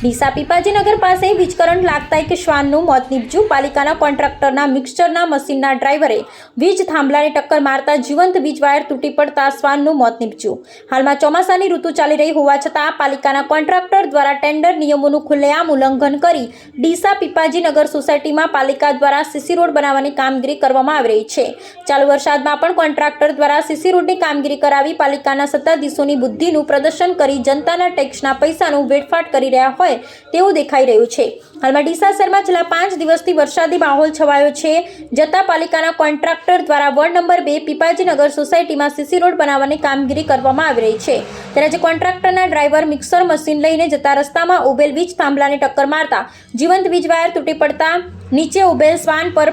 ડીસા પીપાજીનગર પાસે વીજ કરંટ લાગતા એક શ્વાનનું મોત નીપજ્યું. પાલિકાના કોન્ટ્રાક્ટરના મિક્સચરના મશીનના ડ્રાઈવરે વીજ થાંભલાને ટક્કર મારતા જીવંત વીજ વાયર તૂટી પડતા શ્વાનનું મોત નીપજ્યું. હાલમાં ચોમાસાની ઋતુ ચાલી રહી હોવા છતાં પાલિકાના કોન્ટ્રાક્ટર દ્વારા ટેન્ડર નિયમોનું ખુલ્લેઆમ ઉલ્લંઘન કરી ડીસા પીપાજીનગર સોસાયટીમાં પાલિકા દ્વારા સીસી રોડ બનાવવાની કામગીરી કરવામાં આવી રહી છે. ચાલુ વરસાદમાં પણ કોન્ટ્રાક્ટર દ્વારા સીસી રોડની કામગીરી કરાવી પાલિકાના સત્તાધીશોની બુદ્ધિનું પ્રદર્શન કરી જનતાના ટેક્સના પૈસાનું વેડફાટ કરી રહ્યા હોય તેવું દેખાઈ રહ્યું છે. હાલમાં ડીસા શહેરમાં છેલ્લા પાંચ દિવસથી વરસાદી માહોલ છવાયો છે. જતા પાલિકાના કોન્ટ્રાક્ટર દ્વારા વોર્ડ નંબર બે પીપાજીનગર સોસાયટીમાં સીસી રોડ બનાવવાની કામગીરી કરવામાં આવી રહી છે. ત્યારે જે કોન્ટ્રાક્ટરના ડ્રાઈવર મિક્સર મશીન લઈને જતા રસ્તામાં ઉભેલ વીજ થાંભલાને ટક્કર મારતા જીવંત વીજ વાયર તૂટી પડતા નીચે ઉભેલ શ્વાન પર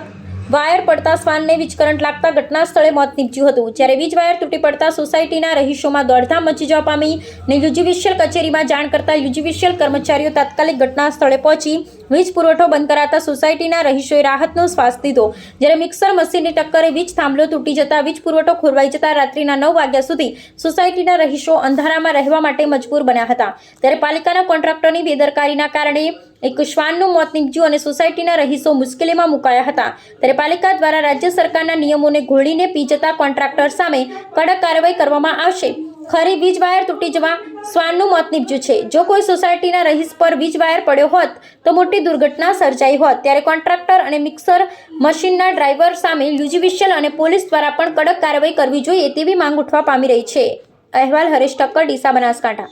વાયર પડતા શ્વાનને વીજ કરંટ લાગતા ઘટના સ્થળે મોત નીપજ્યું હતું. જ્યારે વીજ વાયર તૂટી પડતા સોસાયટીના રહીશોમાં દોડધામ મચી જવા પામી ને યુજીવિશિયલ કચેરીમાં જાણ કરતા યુજીવિશિયલ કર્મચારીઓ તાત્કાલિક ઘટના સ્થળે પહોંચી વીજ પુરવઠો બંધ કરાતા સોસાયટીના રહીશોએ રાહતનો શ્વાસ લીધો. જ્યારે મિક્સર મશીનની ટક્કરે વીજ થાંભલો તૂટી જતા વીજ પુરવઠો ખોરવાઈ જતા રાત્રિના નવ વાગ્યા સુધી સોસાયટીના રહીશો અંધારામાં રહેવા માટે મજબૂર બન્યા હતા. ત્યારે પાલિકાના કોન્ટ્રાક્ટરની બેદરકારીના કારણે એક શ્વાનનું મોત નીપજ્યું અને સોસાયટીના રહીશો મુશ્કેલીમાં મુકાયા હતા. ત્યારે પાલિકા દ્વારા રાજ્ય સરકારના નિયમોને ઘોળીને પી જતા કોન્ટ્રાક્ટર સામે કડક કાર્યવાહી કરવામાં આવશે. ખરી વીજ વાયર તૂટી જવા શ્વાનનું મોત નીપજ્યું છે. જો કોઈ સોસાયટીના રહીશ પર વીજ વાયર પડ્યો હોત, તો મોટી દુર્ઘટના સર્જાઈ હોત. ત્યારે કોન્ટ્રાક્ટર અને મિક્સર મશીનના ડ્રાઈવર સામે યુજીવિશિયલ અને પોલીસ દ્વારા પણ કડક કાર્યવાહી કરવી જોઈએ તેવી માંગ ઉઠવા પામી રહી છે. અહેવાલ હરેશ ઠક્કર, ડીસા બનાસકાંઠા.